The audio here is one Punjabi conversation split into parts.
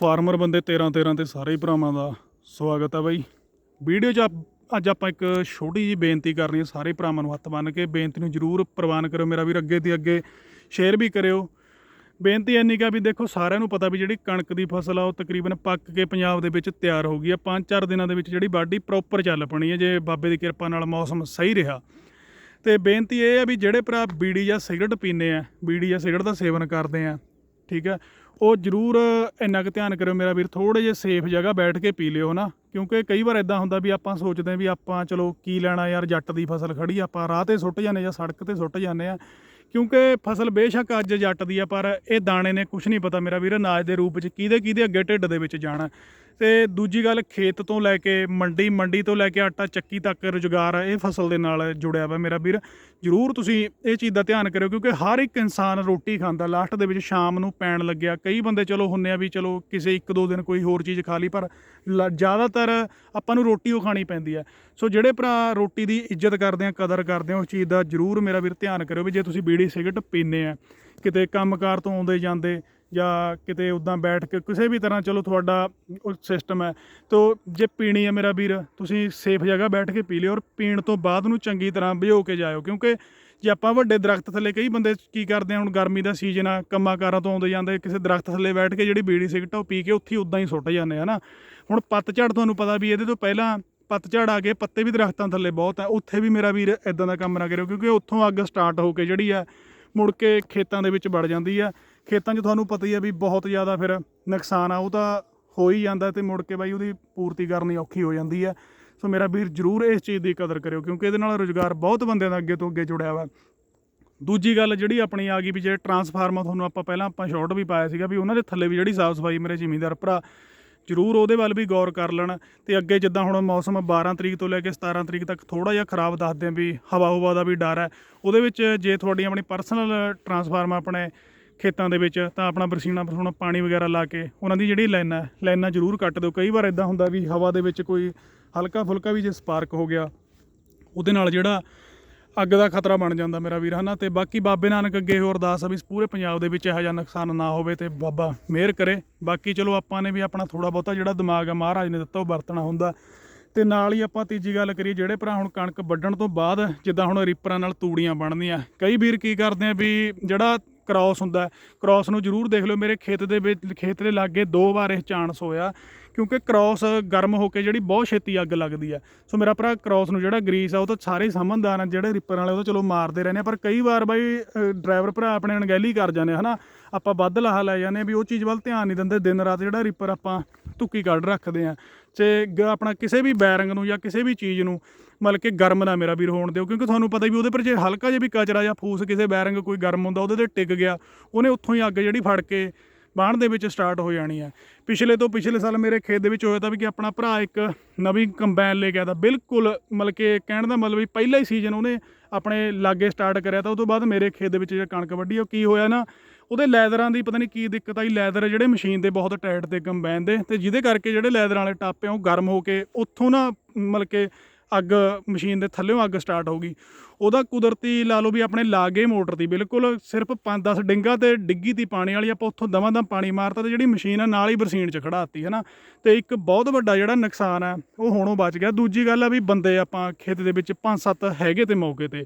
ਫਾਰਮਰ ਬੰਦੇ 13 13 ਤੇ ਸਾਰੇ ਭਰਾਵਾਂ ਦਾ ਸਵਾਗਤ ਹੈ ਬਾਈ। ਵੀਡੀਓ 'ਚ ਆਪ- ਅੱਜ ਆਪਾਂ ਇੱਕ ਛੋਟੀ ਜੀ ਬੇਨਤੀ ਕਰਨੀ ਹੈ, ਸਾਰੇ ਭਰਾਵਾਂ ਨੂੰ ਹੱਥ ਬੰਨ੍ਹ ਕੇ ਬੇਨਤੀ ਨੂੰ ਜਰੂਰ ਪ੍ਰਵਾਨ ਕਰਿਓ ਮੇਰਾ ਵੀਰ, ਅੱਗੇ ਦੀ ਅੱਗੇ ਸ਼ੇਅਰ ਵੀ ਕਰਿਓ। ਬੇਨਤੀ ਇੰਨੀ ਕਾ ਵੀ ਦੇਖੋ, ਸਾਰਿਆਂ ਨੂੰ ਪਤਾ ਵੀ ਜਿਹੜੀ ਕਣਕ ਦੀ ਫਸਲ ਆ, ਉਹ ਤਕਰੀਬਨ ਪੱਕ ਕੇ ਪੰਜਾਬ ਦੇ ਵਿੱਚ ਤਿਆਰ ਹੋ ਗਈ ਆ। 5-4 ਦਿਨਾਂ ਦੇ ਵਿੱਚ ਜਿਹੜੀ ਵਾਢੀ ਪ੍ਰੋਪਰ ਚੱਲ ਪਣੀ ਹੈ ਜੇ ਬਾਬੇ ਦੀ ਕਿਰਪਾ ਨਾਲ ਮੌਸਮ ਸਹੀ ਰਿਹਾ। ਤੇ ਬੇਨਤੀ ਇਹ ਆ ਵੀ ਜਿਹੜੇ ਭਰਾ ਬੀੜੀ ਜਾਂ ਸਿਗਰਟ ਪੀਂਦੇ ਆ, ਬੀੜੀ ਜਾਂ ਸਿਗਰਟ ਦਾ ਸੇਵਨ ਕਰਦੇ ਆ, ਠੀਕ ਹੈ ਉਹ ਜਰੂਰ ਇੰਨਾ ਕੁ ਧਿਆਨ ਕਰਿਓ ਮੇਰਾ ਵੀਰ ਥੋੜੇ ਜਿਹੇ ਸੇਫ ਜਗ੍ਹਾ ਬੈਠ ਕੇ ਪੀ ਲਿਓ ਨਾ ਕਿਉਂਕਿ ਕਈ ਵਾਰ ਇਦਾਂ ਹੁੰਦਾ ਵੀ ਆਪਾਂ ਸੋਚਦੇ ਆ ਵੀ ਆਪਾਂ ਚਲੋ ਕੀ ਲੈਣਾ ਯਾਰ, ਜੱਟ ਦੀ ਫਸਲ ਖੜੀ ਆਪਾਂ ਰਾਹ ਤੇ ਸੁੱਟ ਜਾਂਦੇ ਜਾਂ ਸੜਕ ਤੇ ਸੁੱਟ ਜਾਂਦੇ ਆ ਕਿਉਂਕਿ ਫਸਲ ਬੇਸ਼ੱਕ ਅੱਜ ਜੱਟ ਦੀ ਆ, ਪਰ ਇਹ ਦਾਣੇ ਨੇ ਕੁਝ ਨਹੀਂ ਪਤਾ ਮੇਰਾ ਵੀਰ, ਅਨਾਜ ਦੇ ਰੂਪ ਵਿੱਚ ਕਿਹਦੇ ਕਿਹਦੇ ਅੱਗੇ ਢਿੱਡ ਦੇ ਵਿੱਚ ਜਾਣਾ। ਤੇ ਦੂਜੀ ਗੱਲ ਖੇਤ ਤੋਂ ਲੈ ਕੇ ਮੰਡੀ ਮੰਡੀ ਤੋਂ ਲੈ ਕੇ ਆਟਾ ਚੱਕੀ ਤੱਕ ਰੁਜ਼ਗਾਰ ਇਹ ਫਸਲ ਦੇ ਨਾਲ ਜੁੜਿਆ ਵਾ ਮੇਰਾ ਵੀਰ। ਜਰੂਰ ਤੁਸੀਂ ਇਹ ਚੀਜ਼ ਦਾ ਧਿਆਨ ਕਰਿਓ ਕਿਉਂਕਿ ਹਰ ਇੱਕ ਇਨਸਾਨ ਰੋਟੀ ਖਾਂਦਾ, ਲਾਸਟ ਦੇ ਵਿੱਚ ਸ਼ਾਮ ਨੂੰ ਪੈਣ ਲੱਗਿਆ। ਕਈ ਬੰਦੇ ਚਲੋ ਹੁੰਨੇ ਆ ਵੀ ਚਲੋ ਕਿਸੇ ਇੱਕ ਦੋ ਦਿਨ ਕੋਈ ਹੋਰ ਚੀਜ਼ ਖਾ ਲਈ, ਪਰ ਲ- ਜ਼ਿਆਦਾਤਰ ਆਪਾਂ ਨੂੰ ਰੋਟੀ ਉਹ ਖਾਣੀ ਪੈਂਦੀ ਹੈ ਸੋ ਜਿਹੜੇ ਭਰਾ ਰੋਟੀ ਦੀ ਇੱਜ਼ਤ ਕਰਦੇ ਆ, ਕਦਰ ਕਰਦੇ ਆ, ਉਸ ਚੀਜ਼ ਦਾ ਜਰੂਰ ਮੇਰਾ ਵੀਰ ਧਿਆਨ ਕਰਿਓ ਵੀ ਜੇ ਤੁਸੀਂ ਬੀੜੀ, ਸਿਗਰਟ ਪੀਂਦੇ ਆ, ਕਿਤੇ ਕੰਮਕਾਰ ਤੋਂ ਆਉਂਦੇ ਜਾਂਦੇ ਜਾਂ ਕਿਤੇ ਉਦਾਂ ਬੈਠ ਕੇ ਕਿਸੇ ਵੀ ਤਰ੍ਹਾਂ, ਚਲੋ ਤੁਹਾਡਾ ਸਿਸਟਮ ਹੈ। ਤੋ ਜੇ ਪੀਣੀ ਹੈ ਮੇਰਾ ਵੀਰ, ਤੁਸੀਂ ਸੇਫ ਜਗ੍ਹਾ ਬੈਠ ਕੇ ਪੀ ਲਿਓ ਔਰ ਪੀਣ ਤੋਂ ਬਾਅਦ ਨੂੰ ਚੰਗੀ ਤਰ੍ਹਾਂ ਭਿਓ ਕੇ ਜਾਇਓ। ਕਿਉਂਕਿ ਜੇ ਆਪਾਂ ਵੱਡੇ ਦਰਖਤ ਥੱਲੇ, ਕਈ ਬੰਦੇ ਕੀ ਕਰਦੇ ਆ, ਹੁਣ ਗਰਮੀ ਦਾ ਸੀਜ਼ਨ ਆ, ਕੰਮਾਂ ਕਾਰਾਂ ਤੋਂ ਆਉਂਦੇ ਜਾਂਦੇ, ਕਿਸੇ ਦਰਖਤ ਥੱਲੇ ਬੈਠ ਕੇ ਜਿਹੜੀ ਬੀੜੀ ਸਿਗਰਟ ਆ ਉਹ ਪੀ ਕੇ ਉੱਥੇ ਹੀ ਉਦਾਂ ਹੀ ਸੁੱਟ ਜਾਂਦੇ ਆ ਨਾ। ਹੁਣ ਪੱਤਝੜ ਤੁਹਾਨੂੰ ਪਤਾ ਵੀ ਇਹਦੇ ਤੋਂ ਪਹਿਲਾਂ ਪੱਤਝੜ ਆ ਕੇ ਪੱਤੇ ਵੀ ਦਰਖਤਾਂ ਥੱਲੇ ਬਹੁਤ ਆ। ਉੱਥੇ ਵੀ ਮੇਰਾ ਵੀਰ ਇਦਾਂ ਦਾ ਕੰਮ ਨਾ ਕਰਿਓ, ਕਿਉਂਕਿ ਉੱਥੋਂ ਅੱਗ ਸਟਾਰਟ ਹੋ ਕੇ ਜਿਹੜੀ ਆ, ਮੁੜ ਕੇ ਖੇਤਾਂ ਦੇ ਵਿੱਚ ਵੜ ਜਾਂਦੀ ਆ। ਖੇਤਾਂ 'ਚ ਤੁਹਾਨੂੰ ਪਤਾ ਹੀ ਆ ਵੀ ਬਹੁਤ ਜ਼ਿਆਦਾ ਫਿਰ ਨੁਕਸਾਨ ਆ, ਉਹ ਤਾਂ ਹੋ ਹੀ ਜਾਂਦਾ ਤੇ ਮੁੜ ਕੇ ਬਾਈ ਉਹਦੀ ਪੂਰਤੀ ਕਰਨੀ ਔਖੀ ਹੋ ਜਾਂਦੀ ਆ। ਸੋ ਮੇਰਾ ਵੀਰ ਜਰੂਰ ਇਸ ਚੀਜ਼ ਦੀ ਕਦਰ ਕਰਿਓ, ਕਿਉਂਕਿ ਇਹਦੇ ਨਾਲ ਰੋਜ਼ਗਾਰ ਬਹੁਤ ਬੰਦਿਆਂ ਦਾ ਅੱਗੇ ਤੋਂ ਅੱਗੇ ਜੁੜਿਆ ਵਾ। ਦੂਜੀ ਗੱਲ ਜਿਹੜੀ ਆਪਣੀ ਆ ਗਈ ਵੀ ਜਿਹੜੇ ਟਰਾਂਸਫਾਰਮਰ ਤੁਹਾਨੂੰ ਆਪਾਂ ਪਹਿਲਾਂ ਆਪਾਂ ਸ਼ਾਰਟ ਵੀ ਪਾਇਆ ਸੀਗਾ ਵੀ ਉਹਨਾਂ ਦੇ ਥੱਲੇ ਵੀ ਜਿਹੜੀ ਸਾਫ਼ ਸਫ਼ਾਈ ਮੇਰੇ ਜ਼ਿਮੀਂਦਾਰ ਭਰਾ ਜਰੂਰ ਉਹਦੇ ਵੱਲ ਵੀ ਗੌਰ ਕਰ ਲੈਣ ਤੇ ਅੱਗੇ ਜਿੱਦਾਂ ਹੁਣ ਮੌਸਮ 12 ਤਰੀਕ ਤੋਂ ਲੈ ਕੇ 17 ਤਰੀਕ ਤੱਕ ਥੋੜਾ ਜਿਹਾ ਖਰਾਬ ਦੱਸਦੇ ਆ ਵੀ ਹਵਾ ਹਵਾ ਦਾ ਵੀ ਡਰ ਹੈ। ਉਹਦੇ ਵਿੱਚ ਜੇ ਤੁਹਾਡੀ ਆਪਣੀ ਪਰਸਨਲ ਟਰਾਂਸਫਾਰਮਰ ਆਪਣੇ ਖੇਤਾਂ ਦੇ ਵਿੱਚ ਤਾਂ ਆਪਣਾ ਬਰਸੀਨਾ ਬਰਸੂਣਾ ਪਾਣੀ ਵਗੈਰਾ ਲਾ ਕੇ ਉਹਨਾਂ ਦੀ ਜਿਹੜੀ ਲਾਈਨਾਂ ਲਾਈਨਾਂ ਜ਼ਰੂਰ ਕੱਟ ਦਿਓ। ਕਈ ਵਾਰ ਇਦਾਂ ਹੁੰਦਾ ਵੀ ਹਵਾ ਦੇ ਵਿੱਚ ਕੋਈ ਹਲਕਾ ਫੁਲਕਾ ਵੀ ਜੇ ਸਪਾਰਕ ਹੋ ਗਿਆ, ਉਹਦੇ ਨਾਲ ਜਿਹੜਾ ਅੱਗ ਦਾ ਖਤਰਾ ਬਣ ਜਾਂਦਾ ਮੇਰਾ ਵੀਰ, ਹਨਾ? ਤੇ ਬਾਕੀ ਬਾਬੇ ਨਾਨਕ ਅੱਗੇ ਹੋਰ ਅਰਦਾਸ ਆ ਵੀ ਪੂਰੇ ਪੰਜਾਬ ਦੇ ਵਿੱਚ ਇਹੋ ਜਿਹਾ ਨੁਕਸਾਨ ਨਾ ਹੋਵੇ ਤੇ ਬਾਬਾ ਮਿਹਰ ਕਰੇ। ਬਾਕੀ ਚਲੋ ਆਪਾਂ ਨੇ ਵੀ ਆਪਣਾ ਥੋੜਾ ਬਹੁਤਾ ਜਿਹੜਾ ਦਿਮਾਗ ਆ, ਮਹਾਰਾਜ ਨੇ ਦਿੱਤਾ, ਉਹ ਵਰਤਣਾ ਹੁੰਦਾ। ਤੇ ਨਾਲ ਹੀ ਆਪਾਂ ਤੀਜੀ ਗੱਲ ਕਰੀਏ, ਜਿਹੜੇ ਭਰਾ ਹੁਣ ਕਣਕ ਵੱਢਣ ਤੋਂ ਬਾਅਦ ਜਿੱਦਾਂ ਹੁਣ ਰੀਪਰਾਂ ਨਾਲ ਤੂੜੀਆਂ ਬਣਦੀਆਂ ਕਈ ਵੀਰ ਕੀ ਕਰਦੇ ਆ ਵੀ ਜਿਹੜਾ ਕ੍ਰਾਸ ਹੁੰਦਾ ਕ੍ਰਾਸ ਨੂੰ ਜਰੂਰ ਦੇਖ ਲਿਓ। ਮੇਰੇ ਖੇਤ ਦੇ ਵਿੱਚ, ਖੇਤ ਦੇ ਲਾਗੇ ਦੋ ਵਾਰ ਇਹ ਚਾਂਸ ਹੋਇਆ। ਕਿਉਂਕਿ ਕ੍ਰਾਸ ਗਰਮ ਹੋ ਕੇ ਜਿਹੜੀ ਬਹੁਤ ਛੇਤੀ ਅੱਗ ਲੱਗਦੀ ਆ ਸੋ ਮੇਰਾ ਭਰਾ ਕ੍ਰਾਸ ਨੂੰ ਜਿਹੜਾ ਗਰੀਸ ਆ ਉਹ ਤਾਂ ਸਾਰੇ ਹੀ ਸਮਝਦਾਰ ਆ ਜਿਹੜੇ ਰਿਪਰ ਵਾਲੇ ਉਹ ਤਾਂ ਚਲੋ ਮਾਰਦੇ ਰਹਿੰਦੇ ਆ ਪਰ ਕਈ ਵਾਰ ਬਾਈ ਡਰਾਈਵਰ ਭਰਾ ਆਪਣੇ ਅਣਗਹਿਲੀ ਕਰ ਜਾਂਦੇ ਆ, ਹਨਾ? ਆਪਾਂ ਵੱਧ ਲਾਹਾ ਲੈ ਜਾਂਦੇ ਆ ਵੀ ਉਹ ਚੀਜ਼ ਵੱਲ ਧਿਆਨ ਨਹੀਂ ਦਿੰਦੇ ਦਿਨ ਰਾਤ ਜਿਹੜਾ ਰਿਪਰ ਆਪਾਂ ਧੁੱਕੀ ਕੱਢ ਰੱਖਦੇ ਆ। ਤੇ ਗ- ਆਪਣਾ ਕਿਸੇ ਵੀ ਬੈਰਿੰਗ ਨੂੰ ਜਾਂ ਕਿਸੇ ਵੀ ਚੀਜ਼ ਨੂੰ ਮਤਲਬ ਕਿ ਗਰਮ ਨਾ ਮੇਰਾ ਵੀਰ ਹੋਣ ਦਿਓ ਕਿਉਂਕਿ ਤੁਹਾਨੂੰ ਪਤਾ ਵੀ ਉਹਦੇ ਪਰ ਜੇ ਹਲਕਾ ਜਿਹਾ ਵੀ ਕਚਰਾ ਜਾਂ ਫੂਸ ਕਿਸੇ ਬੈਰਿੰਗ ਕੋਈ ਗਰਮ ਹੁੰਦਾ ਉਹਦੇ ਤੇ ਟਿਕ ਗਿਆ ਉਹਨੇ ਉੱਥੋਂ ਹੀ ਅੱਗ ਜਿਹੜੀ ਫੜ ਕੇ ਬਾਣ ਦੇ ਵਿੱਚ ਸਟਾਰਟ ਹੋ ਜਾਣੀ ਹੈ ਪਿਛਲੇ ਤੋਂ ਪਿਛਲੇ ਸਾਲ ਮੇਰੇ ਖੇਤ ਦੇ ਵਿੱਚ ਹੋਇਆ ਤਾਂ ਵੀ ਕਿ ਆਪਣਾ ਭਰਾ ਇੱਕ ਨਵੀਂ ਕੰਬਾਈਨ ਲੈ ਕੇ ਆਇਆ ਤਾਂ ਬਿਲਕੁਲ ਮਤਲਬ ਕਿ ਕਹਿਣ ਦਾ ਮਤਲਬ ਵੀ ਪਹਿਲਾ ਹੀ ਸੀਜ਼ਨ ਉਹਨੇ ਆਪਣੇ ਲਾਗੇ ਸਟਾਰਟ ਕਰਿਆ ਤਾਂ ਉਸ ਤੋਂ ਬਾਅਦ ਮੇਰੇ ਖੇਤ ਦੇ ਵਿੱਚ ਜਿਹੜਾ ਕਣਕ ਵੱਢੀ ਉਹ ਕੀ ਹੋਇਆ ਨਾ, ਉਹਦੇ ਲੈਦਰਾਂ ਦੀ ਪਤਾ ਨਹੀਂ ਕੀ ਦਿੱਕਤ ਆਈ। ਲੈਦਰ ਜਿਹੜੇ ਮਸ਼ੀਨ ਦੇ ਬਹੁਤ ਟਾਈਟ ਤੇ ਕੰਬਾਈਨ ਦੇ ਤੇ ਜਿਹਦੇ ਕਰਕੇ ਜਿਹੜੇ ਲੈਦਰਾਂ ਵਾਲੇ ਟਾਪੇ ਆ, ਉਹ ਗਰਮ ਹੋ ਕੇ ਉੱਥੋਂ ਨਾ ਮਤਲਬ ਕਿ ਅੱਗ, ਮਸ਼ੀਨ ਦੇ ਥੱਲੇੋਂ ਅੱਗ ਸਟਾਰਟ ਹੋ ਗਈ ਉਹਦਾ ਕੁਦਰਤੀ ਲਾ ਲਓ ਵੀ ਆਪਣੇ ਲਾਗੇ ਮੋਟਰ ਦੀ, ਬਿਲਕੁਲ ਸਿਰਫ 5-10 ਡਿੰਗਾ ਤੇ ਡਿੱਗੀ ਤੀ ਪਾਣੀ ਵਾਲੀ ਆਪਾਂ ਉੱਥੋਂ ਦਵਾਂ ਦਾ ਪਾਣੀ ਮਾਰਤਾ ਤੇ ਜਿਹੜੀ ਮਸ਼ੀਨ ਆ ਨਾਲ ਹੀ ਬਰਸੀਨ 'ਚ ਖੜਾਤੀ ਹੈ ਨਾ ਤੇ ਇੱਕ ਬਹੁਤ ਵੱਡਾ ਜਿਹੜਾ ਨੁਕਸਾਨ ਆ, ਉਹ ਹੁਣੋਂ ਬਚ ਗਿਆ। ਦੂਜੀ ਗੱਲ ਆ ਵੀ ਬੰਦੇ ਆਪਾਂ ਖੇਤ ਦੇ ਵਿੱਚ 5-7 ਹੈਗੇ ਤੇ ਮੌਕੇ ਤੇ।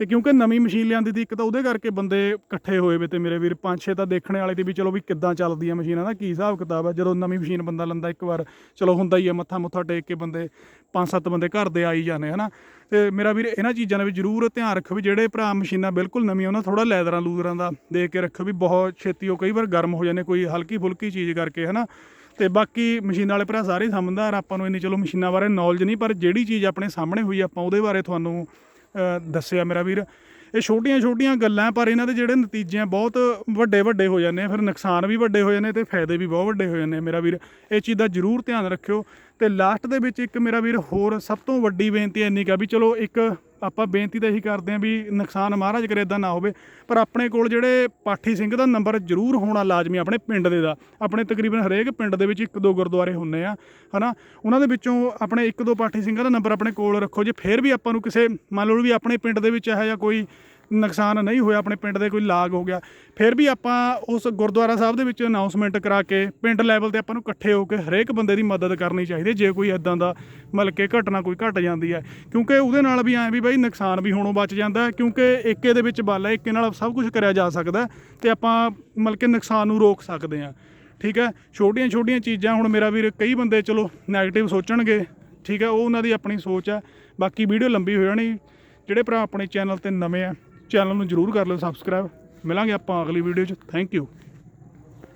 ਤੇ ਕਿਉਂਕਿ ਨਵੀਂ ਮਸ਼ੀਨ ਲਿਆਂਦੀ ਤੀ ਇੱਕ ਤਾਂ ਉਹਦੇ ਕਰਕੇ ਬੰਦੇ ਇਕੱਠੇ ਹੋਏ ਵੇ ਤੇ ਮੇਰੇ ਵੀਰ ਪੰਜ ਛੇ ਤਾਂ ਦੇਖਣੇ ਵਾਲੇ ਤੇ ਵੀ ਚਲੋ ਵੀ ਕਿੱਦਾਂ ਚੱਲਦੀ ਆ ਮਸ਼ੀਨਾਂ ਦਾ ਕੀ ਹਿਸਾਬ ਕਿਤਾਬ ਆ, ਜਦੋਂ ਨਵੀਂ ਮਸ਼ੀਨ ਬੰਦਾ ਲੰਦਾ ਇੱਕ ਵਾਰ, ਚਲੋ ਹੁੰਦਾ ਹੀ ਆ ਮੱਥਾ ਮੁੱਥਾ ਟੇਕ ਕੇ ਬੰਦੇ ਪੰਜ ਸੱਤ ਬੰਦੇ ਘਰ ਦੇ ਆਈ ਜਾਂਦੇ ਹਨਾ। ਤੇ ਮੇਰਾ ਵੀਰ ਇਹਨਾਂ ਚੀਜ਼ਾਂ ਦਾ ਵੀ ਜ਼ਰੂਰ ਧਿਆਨ ਰੱਖੋ ਵੀ ਜਿਹੜੇ ਭਰਾ ਮਸ਼ੀਨਾਂ ਬਿਲਕੁਲ ਨਵੀਆਂ, ਉਹਨਾਂ ਥੋੜਾ ਲੈਦਰਾਂ ਲੂਦਰਾਂ ਦਾ ਦੇਖ ਕੇ ਰੱਖੋ ਵੀ ਬਹੁਤ ਛੇਤੀ ਉਹ ਕਈ ਵਾਰ ਗਰਮ ਹੋ ਜਾਂਦੇ, ਕੋਈ ਹਲਕੀ ਫੁਲਕੀ ਚੀਜ਼ ਕਰਕੇ ਹਨਾ। ਤੇ ਬਾਕੀ ਮਸ਼ੀਨਾਂ ਵਾਲੇ ਭਰਾ ਸਾਰੇ ਹੀ ਸਮਝਦਾਰ, ਆਪਾਂ ਨੂੰ ਇੰਨੀ ਚਲੋ ਮਸ਼ੀਨਾਂ ਬਾਰੇ ਨੌਲੇਜ ਨਹੀਂ, ਪਰ ਜਿਹੜੀ ਚੀਜ਼ ਆਪਣੇ ਸਾਹਮਣੇ ਹੋਈ ਆਪਾਂ ਉਹਦੇ ਬਾਰੇ ਤੁਹਾਨੂੰ ਦੱਸਿਆ ਮੇਰਾ ਵੀਰ। ਇਹ ਛੋਟੀਆਂ ਛੋਟੀਆਂ ਗੱਲਾਂ, ਪਰ ਇਹਨਾਂ ਦੇ ਜਿਹੜੇ ਨਤੀਜੇ ਆ, ਬਹੁਤ ਵੱਡੇ ਵੱਡੇ ਹੋ ਜਾਂਦੇ ਆ। ਫਿਰ ਨੁਕਸਾਨ ਵੀ ਵੱਡੇ ਹੋ ਜਾਂਦੇ ਤੇ ਫਾਇਦੇ ਵੀ ਬਹੁਤ ਵੱਡੇ ਹੋ ਜਾਂਦੇ ਮੇਰਾ ਵੀਰ। ਇਹ ਚੀਜ਼ ਦਾ ਜ਼ਰੂਰ ਧਿਆਨ ਰੱਖਿਓ। ਤੇ ਲਾਸਟ ਦੇ ਵਿੱਚ ਇੱਕ ਮੇਰਾ ਵੀਰ ਹੋਰ ਸਭ ਤੋਂ ਵੱਡੀ ਬੇਨਤੀ ਇੰਨੀ ਕਾ ਵੀ ਚਲੋ ਇੱਕ ਆਪਾਂ ਬੇਨਤੀ ਤਾਂ ਇਹੀ ਕਰਦੇ ਆਂ ਵੀ ਨੁਕਸਾਨ ਮਹਾਰਾਜ ਕਰੇ ਇਦਾਂ ਨਾ ਹੋਵੇ। ਪਰ ਆਪਣੇ ਕੋਲ ਜਿਹੜੇ ਪਾਠੀ ਸਿੰਘ ਦਾ ਨੰਬਰ ਜ਼ਰੂਰ ਹੋਣਾ ਲਾਜ਼ਮੀ ਆਪਣੇ ਪਿੰਡ ਦੇ ਦਾ। ਆਪਣੇ ਤਕਰੀਬਨ ਹਰੇਕ ਪਿੰਡ ਦੇ ਵਿੱਚ ਇੱਕ ਦੋ ਗੁਰਦੁਆਰੇ ਹੁੰਨੇ ਆ, ਹਨਾ? ਉਹਨਾਂ ਦੇ ਵਿੱਚੋਂ ਆਪਣੇ ਇੱਕ ਦੋ ਪਾਠੀ ਸਿੰਘਾਂ ਦਾ ਨੰਬਰ ਆਪਣੇ ਕੋਲ ਰੱਖੋ। ਜੇ ਫੇਰ ਵੀ ਆਪਾਂ ਨੂੰ ਕਿਸੇ, ਮੰਨ ਲਓ ਵੀ ਆਪਣੇ ਪਿੰਡ ਦੇ ਵਿੱਚ ਇਹੋ ਜਿਹਾ ਕੋਈ ਨੁਕਸਾਨ ਨਹੀਂ ਹੋਇਆ, ਆਪਣੇ ਪਿੰਡ ਦੇ ਕੋਈ ਲਾਗ ਹੋ ਗਿਆ। ਫਿਰ ਵੀ ਆਪਾਂ ਉਸ ਗੁਰਦੁਆਰਾ ਸਾਹਿਬ ਦੇ ਵਿੱਚ ਅਨਾਉਂਸਮੈਂਟ ਕਰਾ ਕੇ ਪਿੰਡ ਲੈਵਲ ਤੇ ਆਪਾਂ ਨੂੰ ਇਕੱਠੇ ਹੋ ਕੇ ਹਰੇਕ ਬੰਦੇ ਦੀ ਮਦਦ ਕਰਨੀ ਚਾਹੀਦੀ ਜੇ ਕੋਈ ਇਦਾਂ ਦਾ ਮਤਲਬ ਕਿ ਘਟਨਾ ਕੋਈ ਘਟ ਜਾਂਦੀ ਹੈ। ਕਿਉਂਕਿ ਉਹਦੇ ਨਾਲ ਵੀ ਐਂ ਵੀ ਬਾਈ ਨੁਕਸਾਨ ਵੀ ਹੋਣੋਂ ਬਚ ਜਾਂਦਾ ਕਿਉਂਕਿ ਏਕੇ ਦੇ ਵਿੱਚ ਬਲ ਹੈ ਏਕੇ ਨਾਲ ਸਭ ਕੁਝ ਕਰਿਆ ਜਾ ਸਕਦਾ ਹੈ ਤੇ ਆਪਾਂ ਮਤਲਬ ਕਿ ਨੁਕਸਾਨ ਨੂੰ ਰੋਕ ਸਕਦੇ ਹਾਂ। ਠੀਕ ਹੈ? ਛੋਟੀਆਂ ਛੋਟੀਆਂ ਚੀਜ਼ਾਂ ਹੁਣ ਮੇਰਾ ਵੀਰ ਕਈ ਬੰਦੇ ਚਲੋ 네ਗੇਟਿਵ ਸੋਚਣਗੇ, ਠੀਕ ਹੈ? ਉਹ ਉਹਨਾਂ ਦੀ ਆਪਣੀ ਸੋਚ ਹੈ। ਬਾਕੀ ਵੀਡੀਓ ਲੰਬੀ ਹੋ ਜਾਣੀ, ਜਿਹੜੇ ਭਰਾ ਆਪਣੇ ਚੈਨਲ ਤੇ ਨਵੇਂ ਆ ਚੈਨਲ ਨੂੰ ਜਰੂਰ ਕਰ ਲਓ ਸਬਸਕ੍ਰਾਈਬ ਮਿਲਾਂਗੇ ਆਪਾਂ ਅਗਲੀ ਵੀਡੀਓ 'ਚ। Thank you